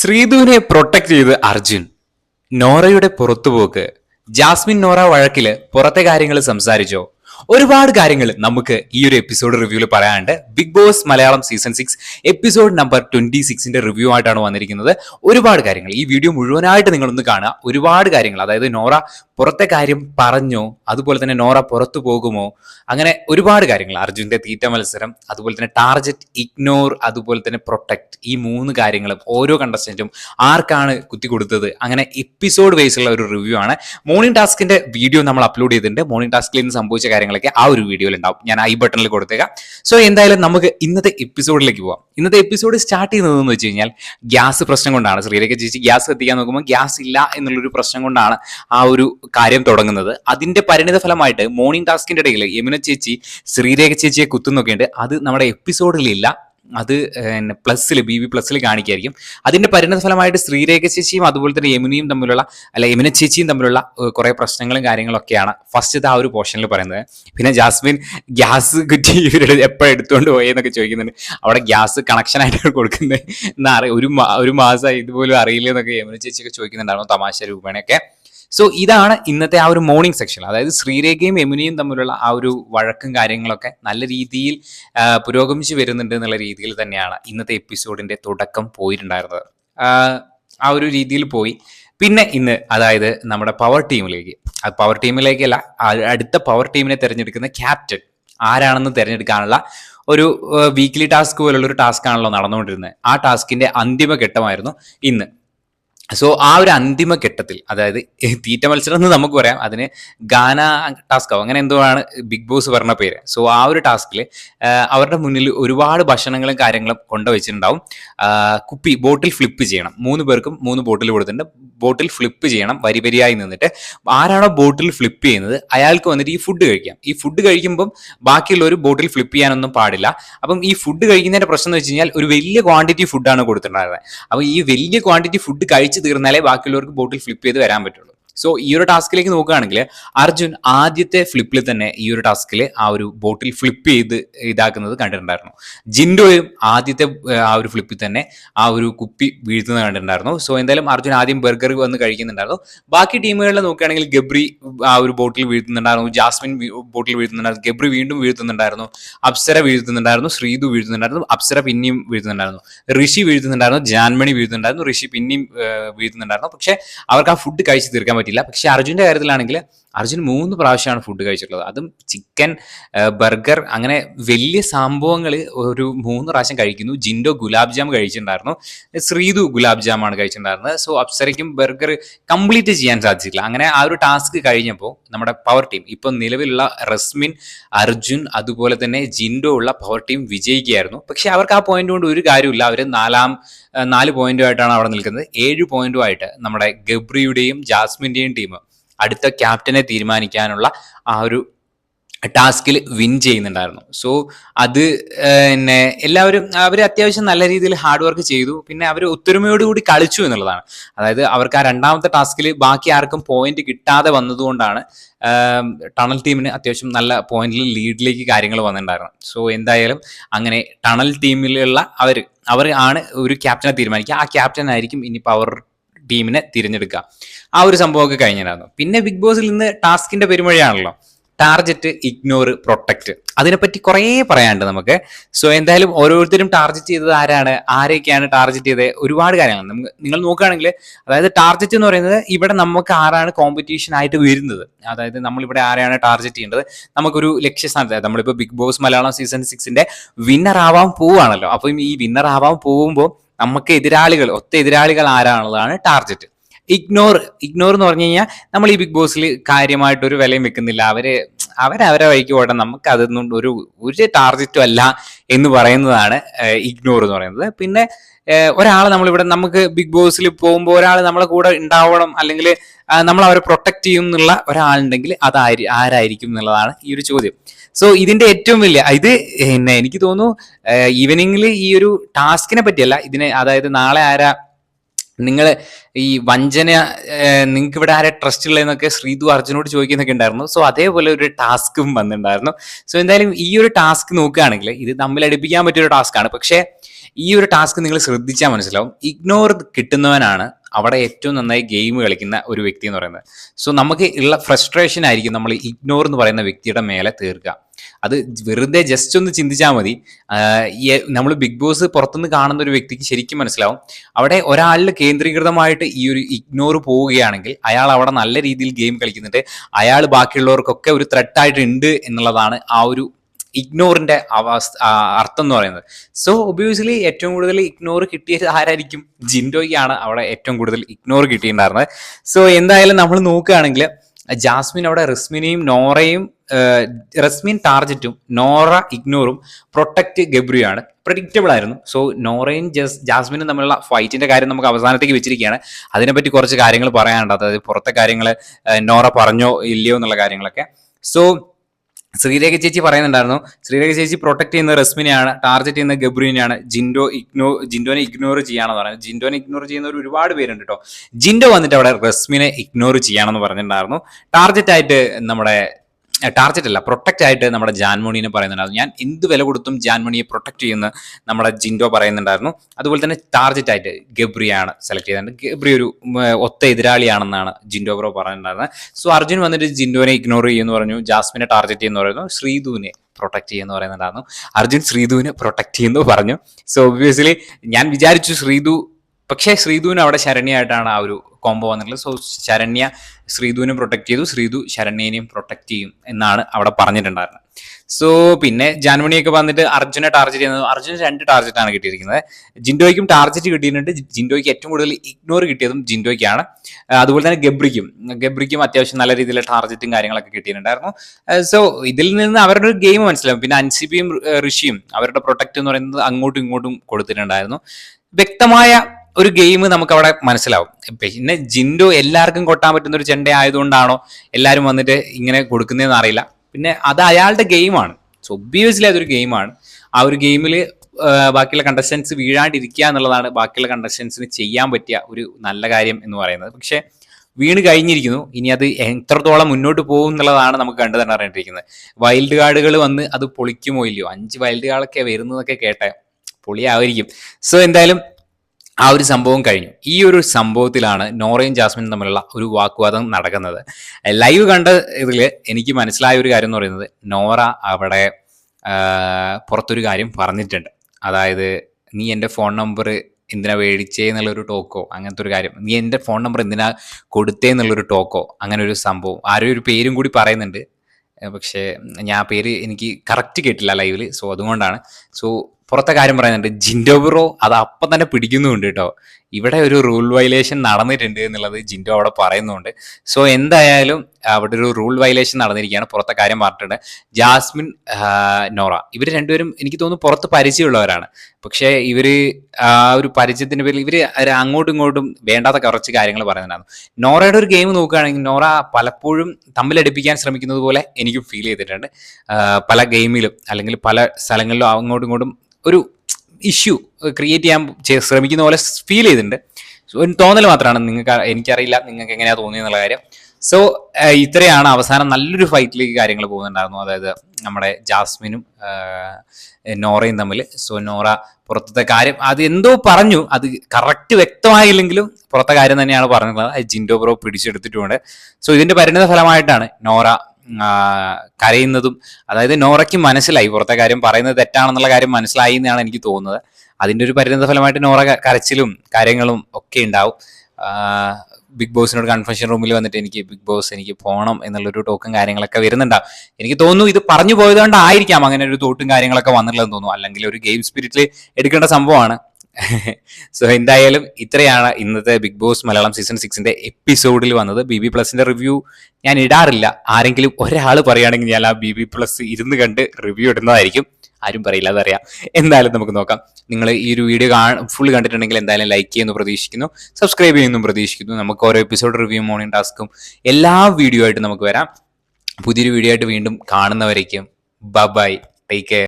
ശ്രീധുവിനെ protect ചെയ്ത് അർജുൻ. നോറയുടെ പുറത്തുപോക്ക്. ജാസ്മിൻ നോറ വഴക്കിൽ പുറത്തെ കാര്യങ്ങൾ സംസാരിച്ചോ? ഒരുപാട് കാര്യങ്ങൾ നമുക്ക് ഈ ഒരു എപ്പിസോഡ് റിവ്യൂവിൽ പറയാനുണ്ട്. Bigg Boss Malayalam season six episode number twenty സിക്സിന്റെ review ആയിട്ടാണ് വന്നിരിക്കുന്നത്. ഒരുപാട് കാര്യങ്ങൾ. ഈ വീഡിയോ മുഴുവനായിട്ട് നിങ്ങളൊന്ന് കാണുക. ഒരുപാട് കാര്യങ്ങൾ. അതായത് നോറ പുറത്തെ കാര്യം പറഞ്ഞോ അതുപോലെ തന്നെ നോറ പുറത്തു പോകുമോ അങ്ങനെ ഒരുപാട് കാര്യങ്ങൾ. അർജുന്റെ തീറ്റ മത്സരം അതുപോലെ തന്നെ ടാർജറ്റ് ഇഗ്നോർ അതുപോലെ തന്നെ പ്രൊട്ടക്ട് ഈ മൂന്ന് കാര്യങ്ങളും ഓരോ കണ്ടസ്റ്റന്റും ആർക്കാണ് കുത്തി കൊടുത്തത്? അങ്ങനെ എപ്പിസോഡ് വൈസുള്ള ഒരു റിവ്യൂ ആണ്. മോർണിംഗ് ടാസ്കിന്റെ വീഡിയോ നമ്മൾ അപ്ലോഡ് ചെയ്തിട്ടുണ്ട്. മോർണിംഗ് ടാസ്കിൽ നിന്ന് സംഭവിച്ച കാര്യങ്ങളൊക്കെ ആ ഒരു വീഡിയോയിൽ ഉണ്ടാവും ഞാൻ ഐ ബട്ടണിൽ കൊടുത്തേക്കാം. സോ എന്തായാലും നമുക്ക് ഇന്നത്തെ എപ്പിസോഡിലേക്ക് പോവാം. ഇന്നത്തെ എപ്പിസോഡ് സ്റ്റാർട്ട് ചെയ്യുന്നതെന്ന് വെച്ച് കഴിഞ്ഞാൽ ഗ്യാസ് പ്രശ്നം കൊണ്ടാണ്. ശ്രീരേഖ ചേച്ചി ഗ്യാസ് എത്തിക്കാൻ നോക്കുമ്പോൾ ഗ്യാസ് ഇല്ല എന്നുള്ളൊരു പ്രശ്നം കൊണ്ടാണ് ആ ഒരു കാര്യം തുടങ്ങുന്നത്. അതിന്റെ പരിണിത ഫലമായിട്ട് മോർണിംഗ് ടാസ്കിന്റെ ഇടയിൽ യമുന ചേച്ചി ശ്രീരേഖ ചേച്ചിയെ കുത്തുന്നൊക്കെയുണ്ട്. അത് നമ്മുടെ എപ്പിസോഡിലില്ല അത് പ്ലസ്സിൽ ബി ബി പ്ലസ്സിൽ കാണിക്കായിരിക്കും. അതിന്റെ പരിണത ഫലമായിട്ട് ശ്രീരേഖ ചേച്ചിയും അതുപോലെ തന്നെ യമുനയും തമ്മിലുള്ള അല്ല യമുന ചേച്ചിയും തമ്മിലുള്ള കുറേ പ്രശ്നങ്ങളും കാര്യങ്ങളൊക്കെയാണ് ഫസ്റ്റ് ആ ഒരു പോർഷനിൽ പറയുന്നത്. പിന്നെ ജാസ്മിൻ ഗ്യാസ് കുറ്റി ഇവരുടെ എപ്പോൾ എടുത്തുകൊണ്ട് പോയെന്നൊക്കെ ചോദിക്കുന്നുണ്ട്. അവിടെ ഗ്യാസ് കണക്ഷൻ ആയിട്ടാണ് കൊടുക്കുന്നത്. എന്നാ അറിയ ഒരു ഒരു മാസമായി ഇതുപോലും അറിയില്ല എന്നൊക്കെ യമുന ചേച്ചിയൊക്കെ ചോദിക്കുന്നുണ്ടായിരുന്നു തമാശ രൂപേണയൊക്കെ. സോ ഇതാണ് ഇന്നത്തെ ആ ഒരു മോർണിംഗ് സെക്ഷൻ അതായത് ശ്രീരേഖയും യമുനയും തമ്മിലുള്ള ആ ഒരു വഴക്കും കാര്യങ്ങളൊക്കെ നല്ല രീതിയിൽ പുരോഗമിച്ചു വരുന്നുണ്ട് എന്നുള്ള രീതിയിൽ തന്നെയാണ് ഇന്നത്തെ എപ്പിസോഡിന്റെ തുടക്കം പോയിട്ടുണ്ടായിരുന്നത്. ആ ഒരു രീതിയിൽ പോയി. പിന്നെ ഇന്ന് അതായത് നമ്മുടെ പവർ ടീമിലേക്ക് അത് പവർ ടീമിലേക്കല്ല അടുത്ത പവർ ടീമിനെ തിരഞ്ഞെടുക്കുന്ന ക്യാപ്റ്റൻ ആരാണെന്ന് തിരഞ്ഞെടുക്കാനുള്ള ഒരു വീക്ക്ലി ടാസ്ക് പോലുള്ള ഒരു ടാസ്ക് ആണല്ലോ നടന്നുകൊണ്ടിരുന്നത്. ആ ടാസ്കിന്റെ അന്തിമ ഘട്ടമായിരുന്നു ഇന്ന്. സോ ആ ഒരു അന്തിമ ഘട്ടത്തിൽ അതായത് തീറ്റ മത്സരം എന്ന് നമുക്ക് പറയാം അതിന് ഗാന ടാസ്കോ അങ്ങനെ എന്തോ ആണ് ബിഗ് ബോസ് പറഞ്ഞ പേര്. സോ ആ ഒരു ടാസ്കിൽ അവരുടെ മുന്നിൽ ഒരുപാട് ഭക്ഷണങ്ങളും കാര്യങ്ങളും കൊണ്ടുവച്ചിട്ടുണ്ടാവും. കുപ്പി ബോട്ടിൽ ഫ്ലിപ്പ് ചെയ്യണം. മൂന്ന് പേർക്കും മൂന്ന് ബോട്ടിൽ കൊടുത്തിട്ടുണ്ട്. ബോട്ടിൽ ഫ്ലിപ്പ് ചെയ്യണം വരി വരിയായി നിന്നിട്ട്. ആരാണോ ബോട്ടിൽ ഫ്ലിപ്പ് ചെയ്യുന്നത് അയാൾക്ക് വന്നിട്ട് ഈ ഫുഡ് കഴിക്കാം. ഈ ഫുഡ് കഴിക്കുമ്പം ഒരു ബോട്ടിൽ ഫ്ലിപ്പ് ചെയ്യാനൊന്നും പാടില്ല. അപ്പം ഈ ഫുഡ് കഴിക്കുന്നതിന്റെ പ്രശ്നം എന്ന് വെച്ച് കഴിഞ്ഞാൽ ഒരു വലിയ ക്വാണ്ടിറ്റി ഫുഡാണ് കൊടുത്തിട്ടുണ്ടായിരുന്നത്. അപ്പം ഈ വലിയ ക്വാണ്ടിറ്റി ഫുഡ് കഴിച്ച് തീർന്നാലേ ബാക്കിയുള്ളവർക്ക് ബോട്ടിൽ ഫ്ലിപ്പ് ചെയ്ത് വരാൻ പറ്റുള്ളൂ. സോ ഈ ഒരു ടാസ്കിലേക്ക് നോക്കുകയാണെങ്കിൽ അർജുൻ ആദ്യത്തെ ഫ്ലിപ്പിൽ തന്നെ ഈ ഒരു ടാസ്കിൽ ആ ഒരു ബോട്ടിൽ ഫ്ലിപ്പ് ചെയ്ത് ഇതാക്കുന്നത് കണ്ടിട്ടുണ്ടായിരുന്നു. ജിൻഡോയും ആദ്യത്തെ ആ ഒരു ഫ്ലിപ്പിൽ തന്നെ ആ ഒരു കുപ്പി വീഴ്ത്തുന്നത് കണ്ടിട്ടുണ്ടായിരുന്നു. സോ എന്തായാലും അർജുൻ ആദ്യം ബർഗർ വന്ന് കഴിക്കുന്നുണ്ടായിരുന്നു. ബാക്കി ടീമുകളിൽ നോക്കുകയാണെങ്കിൽ ഗബ്രി ആ ഒരു ബോട്ടിൽ വീഴ്ത്തുന്നുണ്ടായിരുന്നു. ജാസ്മിൻ ബോട്ടിൽ വീഴ്ത്തുന്നുണ്ടായിരുന്നു. ഗബ്രി വീണ്ടും വീഴ്ത്തുന്നുണ്ടായിരുന്നു. അപ്സര വീഴ്ത്തുന്നുണ്ടായിരുന്നു. ശ്രീതു വീഴ്ത്തുന്നുണ്ടായിരുന്നു. അപ്സര പിന്നെയും വീഴ്ത്തുന്നുണ്ടായിരുന്നു. ഋഷി വീഴ്ത്തുന്നുണ്ടായിരുന്നു. ജാൻമണി വീഴ്ത്തുന്നുണ്ടായിരുന്നു. ഋഷി പിന്നെയും വീഴ്ത്തുന്നുണ്ടായിരുന്നു. പക്ഷെ അവർക്ക് ആ ഫുഡ് കഴിച്ച് തീർക്കാൻ പറ്റില്ല പക്ഷെ അർജുന്റെ കാര്യത്തിലാണെങ്കിൽ അർജുൻ മൂന്ന് പ്രാവശ്യമാണ് ഫുഡ് കഴിച്ചിട്ടുള്ളത്. അതും ചിക്കൻ ബർഗർ അങ്ങനെ വലിയ സംഭവങ്ങൾ ഒരു മൂന്ന് പ്രാവശ്യം കഴിക്കുന്നു. ജിൻഡോ ഗുലാബ് ജാം കഴിച്ചിട്ടുണ്ടായിരുന്നു. ശ്രീതു ഗുലാബ് ജാം ആണ് കഴിച്ചിട്ടുണ്ടായിരുന്നത്. സോ അപ്സരയ്ക്കും ബർഗർ കംപ്ലീറ്റ് ചെയ്യാൻ സാധിച്ചില്ല. അങ്ങനെ ആ ഒരു ടാസ്ക് കഴിഞ്ഞപ്പോൾ നമ്മുടെ പവർ ടീം ഇപ്പം നിലവിലുള്ള റസ്മിൻ അർജുൻ അതുപോലെ തന്നെ ജിൻഡോ ഉള്ള പവർ ടീം വിജയിക്കുകയായിരുന്നു. പക്ഷെ അവർക്ക് ആ പോയിന്റ് കൊണ്ട് ഒരു കാര്യമില്ല അവർ നാലാം നാല് പോയിന്റുമായിട്ടാണ് അവിടെ നിൽക്കുന്നത്. ഏഴ് പോയിന്റുമായിട്ട് നമ്മുടെ ഗബ്രിയുടെയും ജാസ്മിന്റെയും ടീം അടുത്ത ക്യാപ്റ്റനെ തീരുമാനിക്കാനുള്ള ആ ഒരു ടാസ്കിൽ വിൻ ചെയ്യുന്നുണ്ടായിരുന്നു. സോ അത് പിന്നെ എല്ലാവരും അവർ അത്യാവശ്യം നല്ല രീതിയിൽ ഹാർഡ് വർക്ക് ചെയ്തു. പിന്നെ അവർ ഒത്തൊരുമയോടുകൂടി കളിച്ചു എന്നുള്ളതാണ്. അതായത് അവർക്ക് ആ രണ്ടാമത്തെ ടാസ്കിൽ ബാക്കി ആർക്കും പോയിന്റ് കിട്ടാതെ വന്നതുകൊണ്ടാണ് ടണൽ ടീമിന് അത്യാവശ്യം നല്ല പോയിന്റിൽ ലീഡിലേക്ക് കാര്യങ്ങൾ വന്നിട്ടുണ്ടായിരുന്നു സോ എന്തായാലും അങ്ങനെ ടണൽ ടീമിലുള്ള അവർ അവർ ആണ് ഒരു ക്യാപ്റ്റനെ തീരുമാനിക്കുക. ആ ക്യാപ്റ്റൻ ആയിരിക്കും ഇനി പവർ ടീമിനെ തിരഞ്ഞെടുക്കുക. ആ ഒരു സംഭവമൊക്കെ കഴിഞ്ഞിട്ടുണ്ടായിരുന്നു പിന്നെ ബിഗ് ബോസിൽ നിന്ന് ടാസ്കിന്റെ പെരുമഴയാണല്ലോ. ടാർജറ്റ് ഇഗ്നോർ പ്രൊട്ടക്റ്റ് അതിനെപ്പറ്റി കുറേ പറയാനുണ്ട് നമുക്ക്. സോ എന്തായാലും ഓരോരുത്തരും ടാർജറ്റ് ചെയ്തത് ആരാണ്? ആരെയൊക്കെയാണ് ടാർജറ്റ് ചെയ്തത്? ഒരുപാട് കാര്യങ്ങൾ. നമുക്ക് നിങ്ങൾ നോക്കുകയാണെങ്കിൽ അതായത് ടാർജറ്റ് എന്ന് പറയുന്നത് ഇവിടെ നമുക്ക് ആരാണ് കോമ്പറ്റീഷൻ ആയിട്ട് വരുന്നത്? അതായത് നമ്മളിവിടെ ആരെയാണ് ടാർജറ്റ് ചെയ്യേണ്ടത്? നമുക്കൊരു ലക്ഷ്യസ്ഥാനത്ത് നമ്മളിപ്പോൾ ബിഗ് ബോസ് മലയാളം സീസൺ സിക്സിന്റെ വിന്നർ ആവാൻ പോവുകയാണല്ലോ. അപ്പം ഈ വിന്നർ ആവാൻ പോകുമ്പോൾ നമുക്ക് എതിരാളികൾ ഒത്ത എതിരാളികൾ ആരാണുള്ളതാണ് ടാർഗറ്റ് ഇഗ്നോർ ഇഗ്നോർ എന്ന് പറഞ്ഞു കഴിഞ്ഞാൽ നമ്മൾ ഈ ബിഗ് ബോസിൽ കാര്യമായിട്ടൊരു വിലയും വെക്കുന്നില്ല. അവർ അവരവരെ വഴിക്ക് പോട്ടെ നമുക്ക് അതൊന്നും ഒരു ഒരു ടാർഗറ്റും അല്ല എന്ന് പറയുന്നതാണ് ഇഗ്നോർ എന്ന് പറയുന്നത്. പിന്നെ ഒരാൾ നമ്മളിവിടെ നമുക്ക് ബിഗ് ബോസിൽ പോകുമ്പോൾ ഒരാൾ നമ്മളെ കൂടെ ഉണ്ടാവണം അല്ലെങ്കിൽ നമ്മൾ അവരെ പ്രൊട്ടക്ട് ചെയ്യും എന്നുള്ള ഒരാളുണ്ടെങ്കിൽ അത് ആരായിരിക്കും എന്നുള്ളതാണ് ഈ ഒരു ചോദ്യം. സോ ഇതിന്റെ ഏറ്റവും വലിയ ഇത് പിന്നെ എനിക്ക് തോന്നുന്നു ഈവനിങ്ങിൽ ഈ ഒരു ടാസ്കിനെ പറ്റിയല്ല ഇതിനെ അതായത് നാളെ ആരാ നിങ്ങൾ ഈ വഞ്ചന നിങ്ങൾക്ക് ഇവിടെ ആരെ ട്രസ്റ്റ് ഉള്ളതെന്നൊക്കെ ശ്രീതു അർജുനോട് ചോദിക്കുന്നൊക്കെ ഉണ്ടായിരുന്നു. സോ അതേപോലെ ഒരു ടാസ്കും വന്നിട്ടുണ്ടായിരുന്നു. സോ എന്തായാലും ഈ ഒരു ടാസ്ക് നോക്കുകയാണെങ്കിൽ ഇത് തമ്മിൽ അടുപ്പിക്കാൻ പറ്റിയ ഒരു ടാസ്ക് ആണ്. പക്ഷേ ഈ ഒരു ടാസ്ക് നിങ്ങൾ ശ്രദ്ധിച്ചാൽ മനസ്സിലാവും. ഇഗ്നോർ കിട്ടുന്നവനാണ് അവിടെ ഏറ്റവും നന്നായി ഗെയിം കളിക്കുന്ന ഒരു വ്യക്തി എന്ന് പറയുന്നത്. സോ നമുക്ക് ഉള്ള ഫ്രസ്ട്രേഷൻ ആയിരിക്കും നമ്മൾ ഇഗ്നോർ എന്ന് പറയുന്ന വ്യക്തിയുടെ മേലെ തീർക്കുക. അത് വെറുതെ ജസ്റ്റ് ഒന്ന് ചിന്തിച്ചാൽ മതി. നമ്മൾ ബിഗ് ബോസ് പുറത്തുനിന്ന് കാണുന്ന ഒരു വ്യക്തിക്ക് ശരിക്കും മനസ്സിലാവും. അവിടെ ഒരാളിൽ കേന്ദ്രീകൃതമായിട്ട് ഈ ഒരു ഇഗ്നോർ പോവുകയാണെങ്കിൽ അയാൾ അവിടെ നല്ല രീതിയിൽ ഗെയിം കളിക്കുന്നുണ്ട്. അയാൾ ബാക്കിയുള്ളവർക്കൊക്കെ ഒരു ത്രെട്ടായിട്ടുണ്ട് എന്നുള്ളതാണ് ആ ഒരു ഇഗ്നോറിന്റെ അവസ്ഥ അർത്ഥം എന്ന് പറയുന്നത്. സോ ഒബിയസ്ലി ഏറ്റവും കൂടുതൽ ഇഗ്നോർ കിട്ടിയത് ആരായിരിക്കും? ജിൻഡോയ്ക്കാണ് അവിടെ ഏറ്റവും കൂടുതൽ ഇഗ്നോർ കിട്ടിയിട്ടുണ്ടായിരുന്നത്. സോ എന്തായാലും നമ്മൾ നോക്കുകയാണെങ്കിൽ ജാസ്മിൻ അവിടെ റസ്മിനെയും നോറയും റസ്മിൻ ടാർജറ്റും നോറ ഇഗ്നോറും പ്രൊട്ടക്റ്റ് ഗബ്രിയാണ് പ്രഡിക്റ്റബിൾ ആയിരുന്നു. സോ നോറയും ജസ് ജാസ്മിനും തമ്മിലുള്ള ഫൈറ്റിന്റെ കാര്യം നമുക്ക് അവസാനത്തേക്ക് വെച്ചിരിക്കുകയാണ്. അതിനെപ്പറ്റി കുറച്ച് കാര്യങ്ങൾ പറയാനുണ്ട്. അതായത് പുറത്തെ കാര്യങ്ങൾ നോറ പറഞ്ഞോ ഇല്ലയോ എന്നുള്ള കാര്യങ്ങളൊക്കെ. സോ ശ്രീരേഖ ചേച്ചി പറയുന്നുണ്ടായിരുന്നു ശ്രീരേഖ ചേച്ചി പ്രൊട്ടക്ട് ചെയ്യുന്ന റസ്മിനെയാണ് ടാർഗറ്റ് ചെയ്യുന്ന ഗബ്രുവിനെയാണ് ജിൻഡോ ഇഗ്നോ ജിൻഡോനെ ഇഗ്നോർ ചെയ്യാണെന്ന് പറയുന്നത് ജിൻഡോനെ ഇഗ്നോർ ചെയ്യുന്നവർ ഒരുപാട് പേരുണ്ട് കേട്ടോ ജിൻഡോ വന്നിട്ട് അവിടെ റസ്മിനെ ഇഗ്നോർ ചെയ്യാണെന്ന് പറഞ്ഞിട്ടുണ്ടായിരുന്നു. ടാർഗറ്റ് ആയിട്ട് നമ്മുടെ ടാർഗറ്റ് അല്ല പ്രൊട്ടക്റ്റ് ആയിട്ട് നമ്മുടെ ജാൻമോണിനെ പറയുന്നുണ്ടായിരുന്നു. ഞാൻ എന്ത് വില കൊടുത്തും ജാൻമോണിയെ പ്രൊട്ടക്ട് ചെയ്യുന്ന നമ്മുടെ ജിൻഡോ പറയുന്നുണ്ടായിരുന്നു. അതുപോലെ തന്നെ ടാർജറ്റ് ആയിട്ട് ഗബ്രിയാണ് സെലക്ട് ചെയ്തിട്ടുണ്ട് ഗബ്രി ഒരു ഒത്ത എതിരാളിയാണെന്നാണ് ജിൻഡോ ബ്രോ പറഞ്ഞിട്ടുണ്ടായിരുന്നത്. സോ അർജുൻ വന്നിട്ട് ജിൻഡോനെ ഇഗ്നോർ ചെയ്യുമെന്ന് പറഞ്ഞു ജാസ്മിനെ ടാർജറ്റ് ചെയ്യുന്നു പറയുന്നു ശ്രീധുവിനെ പ്രൊട്ടക്ട് ചെയ്യുമെന്ന് പറയുന്നുണ്ടായിരുന്നു. അർജുൻ ശ്രീധുവിനെ പ്രൊട്ടക്ട് ചെയ്യുന്നു പറഞ്ഞു. സോ ഒബ്വിയസ്ലി ഞാൻ വിചാരിച്ചു ശ്രീധു പക്ഷേ ശ്രീധുവിന് അവിടെ ശരണ്യായിട്ടാണ് ആ ഒരു കോംബോ വന്നിട്ടുള്ളത്. സോ ശരണ്യ ശ്രീധുവിനെ പ്രൊട്ടക്ട് ചെയ്തു. ശ്രീധു ശരണ്യനെയും പ്രൊട്ടക്ട് ചെയ്യും എന്നാണ് അവിടെ പറഞ്ഞിട്ടുണ്ടായിരുന്നത്. സോ പിന്നെ ജാൻമണിയൊക്കെ വന്നിട്ട് അർജുനെ ടാർഗറ്റ് ചെയ്യുന്നത്. അർജുന് രണ്ട് ടാർഗറ്റ് ആണ് കിട്ടിയിരിക്കുന്നത്. ജിൻഡോയ്ക്കും ടാർഗറ്റ് കിട്ടിയിട്ടുണ്ട്. ജിൻഡോയ്ക്ക് ഏറ്റവും കൂടുതൽ ഇഗ്നോർ കിട്ടിയതും ജിൻഡോയ്ക്കാണ്. അതുപോലെ തന്നെ ഗബ്രിക്കും. ഗബ്രിക്കും അത്യാവശ്യം നല്ല രീതിയിലുള്ള ടാർഗറ്റും കാര്യങ്ങളൊക്കെ കിട്ടിയിട്ടുണ്ടായിരുന്നു. സോ ഇതിൽ നിന്ന് അവരുടെ ഒരു ഗെയിം മനസ്സിലാവും പിന്നെ അൻസിബിയും ഋഷിയും അവരുടെ പ്രൊട്ടക്റ്റ് എന്ന് പറയുന്നത് അങ്ങോട്ടും ഇങ്ങോട്ടും കൊടുത്തിട്ടുണ്ടായിരുന്നു. വ്യക്തമായ ഒരു ഗെയിം നമുക്ക് അവിടെ മനസ്സിലാവും. പിന്നെ ജിൻഡോ എല്ലാവർക്കും കൊട്ടാൻ പറ്റുന്ന ഒരു ചെണ്ട ആയതുകൊണ്ടാണോ എല്ലാവരും വന്നിട്ട് ഇങ്ങനെ കൊടുക്കുന്നതെന്ന് അറിയില്ല. പിന്നെ അത് അയാളുടെ ഗെയിമാണ് സോ ഒബ്വിയസ്ലി അതൊരു ഗെയിമാണ് ആ ഒരു ഗെയിമിൽ ബാക്കിയുള്ള കണ്ടസ്റ്റൻസ് വീഴാണ്ടിരിക്കുക എന്നുള്ളതാണ് ബാക്കിയുള്ള കണ്ടസ്റ്റൻസിന് ചെയ്യാൻ പറ്റിയ ഒരു നല്ല കാര്യം എന്ന് പറയുന്നത്. പക്ഷേ വീണ് കഴിഞ്ഞിരിക്കുന്നു. ഇനി അത് എത്രത്തോളം മുന്നോട്ട് പോകും എന്നുള്ളതാണ് നമുക്ക് കണ്ടു തന്നെ അറിയേണ്ടിയിരിക്കുന്നത് വൈൽഡ് കാർഡുകൾ വന്ന് അത് പൊളിക്കുമോ ഇല്ലയോ? അഞ്ച് വൈൽഡ് കാർഡൊക്കെ വരുന്നതൊക്കെ കേട്ടെ. പൊളിയായിരിക്കും. സോ എന്തായാലും ആ ഒരു സംഭവം കഴിഞ്ഞു. ഈ ഒരു സംഭവത്തിലാണ് നോറയും ജാസ്മിനും തമ്മിലുള്ള ഒരു വാക്കുവാദം നടക്കുന്നത്. ലൈവ് കണ്ട ഇതിൽ എനിക്ക് മനസ്സിലായ ഒരു കാര്യം എന്ന് പറയുന്നത് നോറ അവിടെ പുറത്തൊരു കാര്യം പറഞ്ഞിട്ടുണ്ട്. അതായത് നീ എന്റെ ഫോൺ നമ്പർ എന്തിനാ മേടിച്ചേ എന്നുള്ളൊരു ടോക്കോ അങ്ങനത്തെ ഒരു കാര്യം. നീ എന്റെ ഫോൺ നമ്പർ എന്തിനാ കൊടുത്തേ എന്നുള്ളൊരു ടോക്കോ അങ്ങനെ ഒരു സംഭവം. ആരോ ഒരു പേരും കൂടി പറയുന്നുണ്ട്. പക്ഷേ ഞാൻ പേര് എനിക്ക് കറക്റ്റ് കേട്ടില്ല ലൈവിൽ സോ അതുകൊണ്ടാണ്. സോ പുറത്തെ കാര്യം പറയുന്നുണ്ട്. ജിൻഡോ ബ്രോ അത് അപ്പം തന്നെ പിടിക്കുന്നുണ്ട് കേട്ടോ. ഇവിടെ ഒരു റൂൾ വയലേഷൻ നടന്നിട്ടുണ്ട് എന്നുള്ളത് ജിൻഡോ അവിടെ പറയുന്നുണ്ട്. സോ എന്തായാലും അവിടെ ഒരു റൂൾ വയലേഷൻ നടന്നിരിക്കുകയാണ്. പുറത്തെ കാര്യം പറഞ്ഞിട്ടുണ്ട്. ജാസ്മിൻ നോറ. ഇവർ രണ്ടുപേരും എനിക്ക് തോന്നുന്നു പുറത്ത് പരിചയമുള്ളവരാണ്. പക്ഷേ ഇവർ ആ ഒരു പരിചയത്തിന്റെ പേരിൽ ഇവർ അങ്ങോട്ടും ഇങ്ങോട്ടും വേണ്ടാത്ത കുറച്ച് കാര്യങ്ങൾ പറയുന്നുണ്ടായിരുന്നു. നോറയുടെ ഒരു ഗെയിം നോക്കുകയാണെങ്കിൽ നോറ പലപ്പോഴും തമ്മിലടിപ്പിക്കാൻ ശ്രമിക്കുന്നത് പോലെ എനിക്കും ഫീൽ ചെയ്തിട്ടുണ്ട്. പല ഗെയിമിലും അല്ലെങ്കിൽ പല സ്ഥലങ്ങളിലും അങ്ങോട്ടും ഇങ്ങോട്ടും ഒരു ഇഷ്യൂ ക്രിയേറ്റ് ചെയ്യാൻ ശ്രമിക്കുന്ന പോലെ ഫീൽ ചെയ്തിട്ടുണ്ട്. ഒരു തോന്നൽ മാത്രമാണ് നിങ്ങൾക്ക് എനിക്കറിയില്ല നിങ്ങൾക്ക് എങ്ങനെയാണ് തോന്നിയെന്നുള്ള കാര്യം. സോ ഇത്രയാണ് അവസാനം നല്ലൊരു ഫൈറ്റിലേക്ക് കാര്യങ്ങൾ പോകുന്നുണ്ടായിരുന്നു. അതായത് നമ്മുടെ ജാസ്മിനും നോറയും തമ്മിൽ സോ നോറ പുറത്തത്തെ കാര്യം അത് എന്തോ പറഞ്ഞു. അത് കറക്റ്റ് വ്യക്തമായില്ലെങ്കിലും പുറത്തെ കാര്യം തന്നെയാണ് അത് ജിൻഡോ ബ്രോ പിടിച്ചെടുത്തിട്ടുമുണ്ട് സോ ഇതിന്റെ പരിണിത ഫലമായിട്ടാണ് നോറ കരയുന്നതും അതായത് നോറയ്ക്ക് മനസ്സിലായി. പുറത്തെ കാര്യം പറയുന്നത് തെറ്റാണെന്നുള്ള കാര്യം മനസ്സിലായി എന്നാണ് എനിക്ക് തോന്നുന്നത്. അതിന്റെ ഒരു പരിണിത ഫലമായിട്ട് നോറ കരച്ചിലും കാര്യങ്ങളും ഒക്കെ ഉണ്ടാവും. ബിഗ് ബോസിനോട് കൺഫെഷൻ റൂമിൽ വന്നിട്ട് എനിക്ക് ബിഗ് ബോസ് എനിക്ക് പോകണം എന്നുള്ളൊരു ടോക്കും കാര്യങ്ങളൊക്കെ വരുന്നുണ്ടാവും എനിക്ക് തോന്നുന്നു ഇത് പറഞ്ഞു പോയതുകൊണ്ടായിരിക്കാം അങ്ങനെ ഒരു തോട്ടും കാര്യങ്ങളൊക്കെ വന്നിട്ടുള്ളതെന്ന് തോന്നുന്നു. അല്ലെങ്കിൽ ഒരു ഗെയിം സ്പിരിറ്റിൽ എടുക്കേണ്ട സംഭവമാണ്. സോ എന്തായാലും ഇത്രയാണ് ഇന്നത്തെ ബിഗ് ബോസ് മലയാളം സീസൺ സിക്സിന്റെ എപ്പിസോഡിൽ വന്നത്. ബി ബി പ്ലസിന്റെ റിവ്യൂ ഞാൻ ഇടാറില്ല. ആരെങ്കിലും ഒരാൾ പറയുകയാണെങ്കിൽ ഞാൻ ആ ബി ബി പ്ലസ് ഇരുന്ന് കണ്ട് റിവ്യൂ ഇടുന്നതായിരിക്കും. ആരും പറയില്ല അതറിയാം. എന്തായാലും നമുക്ക് നോക്കാം. നിങ്ങൾ ഈ ഒരു വീഡിയോ ഫുൾ കണ്ടിട്ടുണ്ടെങ്കിൽ എന്തായാലും ലൈക്ക് ചെയ്യുന്നു പ്രതീക്ഷിക്കുന്നു. സബ്സ്ക്രൈബ് ചെയ്യുന്നു പ്രതീക്ഷിക്കുന്നു. നമുക്ക് ഓരോ എപ്പിസോഡ് റിവ്യൂ മോർണിംഗ് ടാസ്കും എല്ലാ വീഡിയോ ആയിട്ട് നമുക്ക് വരാം. പുതിയൊരു വീഡിയോ ആയിട്ട് വീണ്ടും കാണുന്നവരേക്കും ബൈ ടേക്ക് കെയർ